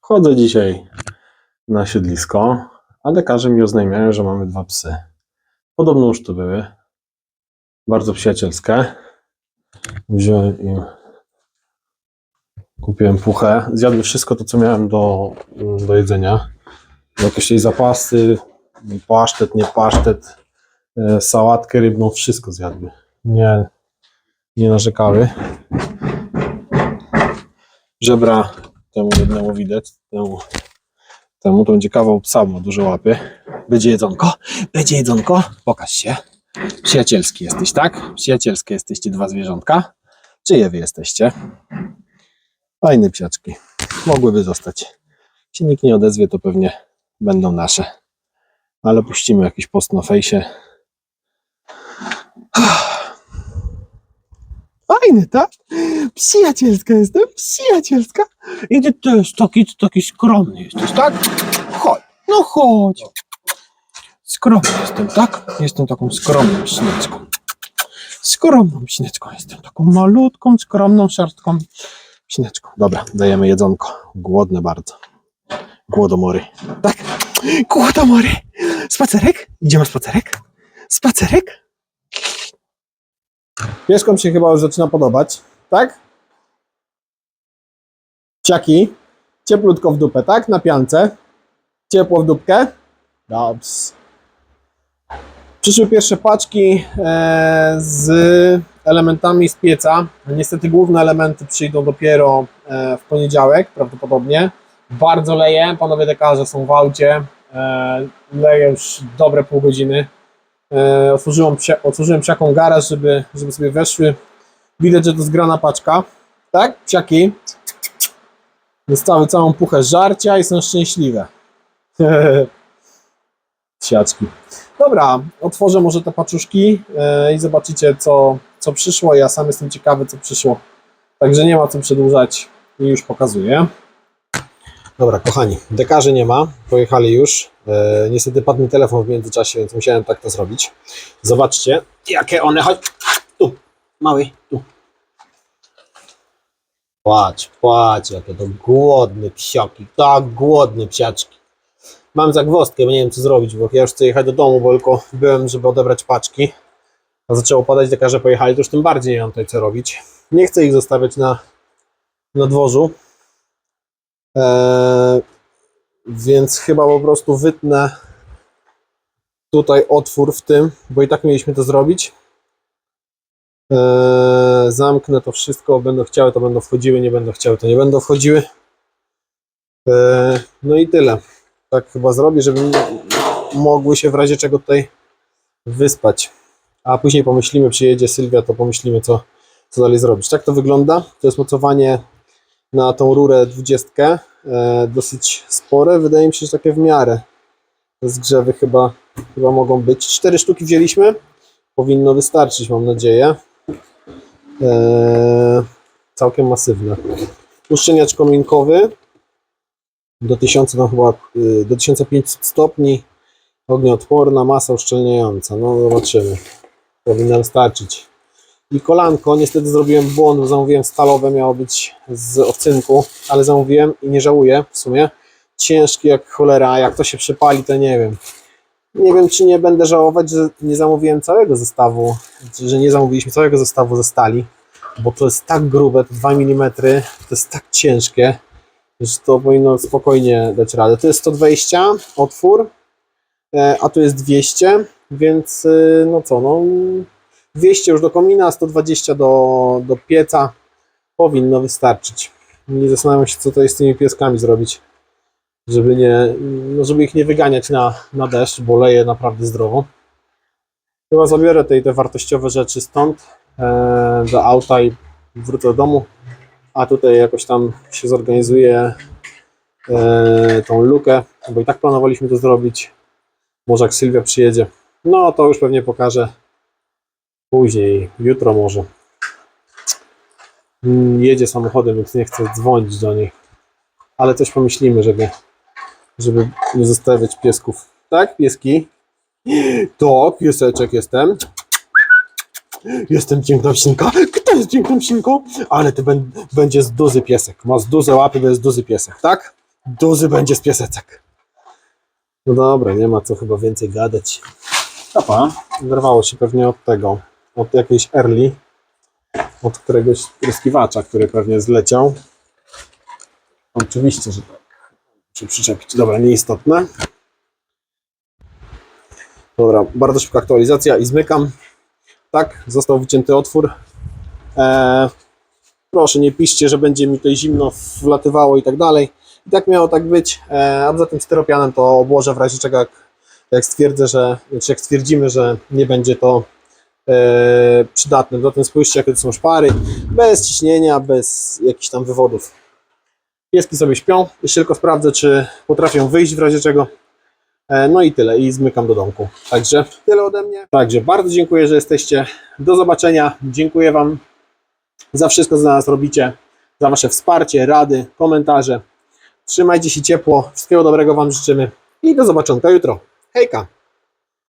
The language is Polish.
Chodzę dzisiaj na siedlisko, a lekarze mi oznajmiają, że mamy dwa psy. Podobno już tu były. Bardzo przyjacielskie. Wziąłem im, kupiłem puchę. Zjadły wszystko to, co miałem do, do jedzenia. Jakieś jej zapasy, pasztet, nie pasztet, e, sałatkę rybną, wszystko zjadły. Nie, nie narzekały. Żebra temu jednemu widać, temu, temu to będzie kawał psa, ma duże łapy. Będzie jedzonko, będzie jedzonko, pokaż się. Przyjacielski jesteś, tak? Przyjacielskie jesteście dwa zwierzątka. Czyje wy jesteście? Fajne psiaczki. Mogłyby zostać. Się nikt nie odezwie, to pewnie będą nasze. Ale puścimy jakiś post na fejsie. Fajny, tak? Przyjacielska jestem, przyjacielska. I ty też taki, taki skromny jesteś, tak? Chodź, no chodź. Skromny jestem, tak? Jestem taką skromną śnieczką. Skromną śnieczką jestem, taką malutką, skromną, szarstką śnieczką. Dobra, dajemy jedzonko. Głodne bardzo. Głodomory. Tak? Głodomory. Spacerek? Idziemy spacerek? Spacerek? Pieskom się chyba już zaczyna podobać, tak? Ciaki, cieplutko w dupę, tak? Na piance. Ciepło w dupkę. Dobrze. Przyszły pierwsze paczki e, z elementami z pieca. Niestety główne elementy przyjdą dopiero e, w poniedziałek prawdopodobnie. Bardzo leje, panowie lekarze są w aucie. E, leje już dobre pół godziny. E, otworzyłem, otworzyłem psiaką garaż, żeby, żeby sobie weszły. Widać, że to zgrana paczka. Tak? Psiaki. Dostały całą puchę żarcia i są szczęśliwe. Siaczki. Dobra, otworzę może te paczuszki e, i zobaczycie, co, co przyszło. Ja sam jestem ciekawy, co przyszło. Także nie ma co przedłużać i już pokazuję. Dobra, kochani, dekarzy nie ma, pojechali już. E, niestety padł mi telefon w międzyczasie, więc musiałem tak to zrobić. Zobaczcie, jakie one. Chodź, tu, mały, tu. Płacz, płacz, jakie to głodne psioki, tak głodne psiaczki. Mam zagwozdkę, bo nie wiem co zrobić, bo ja już chcę jechać do domu, bo tylko byłem, żeby odebrać paczki. A zaczęło padać, lekarze pojechali, to już tym bardziej nie mam tutaj co robić. Nie chcę ich zostawiać na, na dworzu. Eee, więc chyba po prostu wytnę tutaj otwór w tym, bo i tak mieliśmy to zrobić. Eee, zamknę to wszystko, będą chciały, to będą wchodziły, nie będą chciały, to nie będą wchodziły. Eee, no i tyle. Tak chyba zrobię, żeby mogły się w razie czego tutaj wyspać. A później pomyślimy, przyjedzie Sylwia, to pomyślimy, co, co dalej zrobić. Tak to wygląda. To jest mocowanie na tą rurę 20. E, dosyć spore. Wydaje mi się, że takie w miarę. Zgrzewy chyba, chyba mogą być. Cztery sztuki wzięliśmy. Powinno wystarczyć, mam nadzieję. E, całkiem masywne. Uszczelniacz kominkowy do 1000, no chyba y, do 1500 stopni. Ognioodporna, masa uszczelniająca. No zobaczymy. Powinna wystarczyć. I kolanko, niestety zrobiłem błąd, bo zamówiłem stalowe, miało być z ocynku, ale zamówiłem i nie żałuję w sumie. Ciężki jak cholera, jak to się przepali, to nie wiem. Nie wiem, czy nie będę żałować, że nie zamówiłem całego zestawu, że nie zamówiliśmy całego zestawu ze stali, bo to jest tak grube, to 2 mm, to jest tak ciężkie, że to powinno spokojnie dać radę. To jest 120 otwór, e, a tu jest 200, więc y, no co, no 200 już do komina, 120 do, do pieca powinno wystarczyć. Nie zastanawiam się, co to jest z tymi pieskami zrobić, żeby, nie, no żeby ich nie wyganiać na, na deszcz, bo leje naprawdę zdrowo. Chyba zabiorę tej, te wartościowe rzeczy stąd e, do auta i wrócę do domu, a tutaj jakoś tam się zorganizuję e, tą lukę, bo i tak planowaliśmy to zrobić. Może jak Sylwia przyjedzie, no to już pewnie pokażę później, jutro może. Mm, Jedzie samochodem, więc nie chcę dzwonić do niej. Ale coś pomyślimy, żeby, żeby nie zostawiać piesków. Tak, pieski? To, pieseczek jestem. Jestem piękna psinka. Kto jest piękną psinką? Ale ben, będzie z duży piesek. Ma z duże łapy, to jest duży piesek, tak? duży będzie z piesecek. No dobra, nie ma co chyba więcej gadać. Papa. Zerwało się pewnie od tego, od jakiejś early, od któregoś pryskiwacza, który pewnie zleciał. Oczywiście, że tak. Muszę przyczepić. Dobra, nieistotne. Dobra, bardzo szybka aktualizacja i zmykam. Tak, został wycięty otwór. Eee, proszę, nie piszcie, że będzie mi tutaj zimno wlatywało i tak dalej. I tak miało tak być. Eee, a poza tym styropianem to obłożę w razie czego, jak, jak stwierdzę, że, czy jak stwierdzimy, że nie będzie to e, przydatne. Zatem spójrzcie, jakie to są szpary. Bez ciśnienia, bez jakichś tam wywodów. Pieski sobie śpią. Jeszcze tylko sprawdzę, czy potrafią wyjść w razie czego. E, No i tyle. I zmykam do domku. Także tyle ode mnie. Także bardzo dziękuję, że jesteście. Do zobaczenia. Dziękuję Wam za wszystko, co dla nas robicie. Za Wasze wsparcie, rady, komentarze. Trzymajcie się ciepło. Wszystkiego dobrego Wam życzymy. I do zobaczenia jutro. Hejka!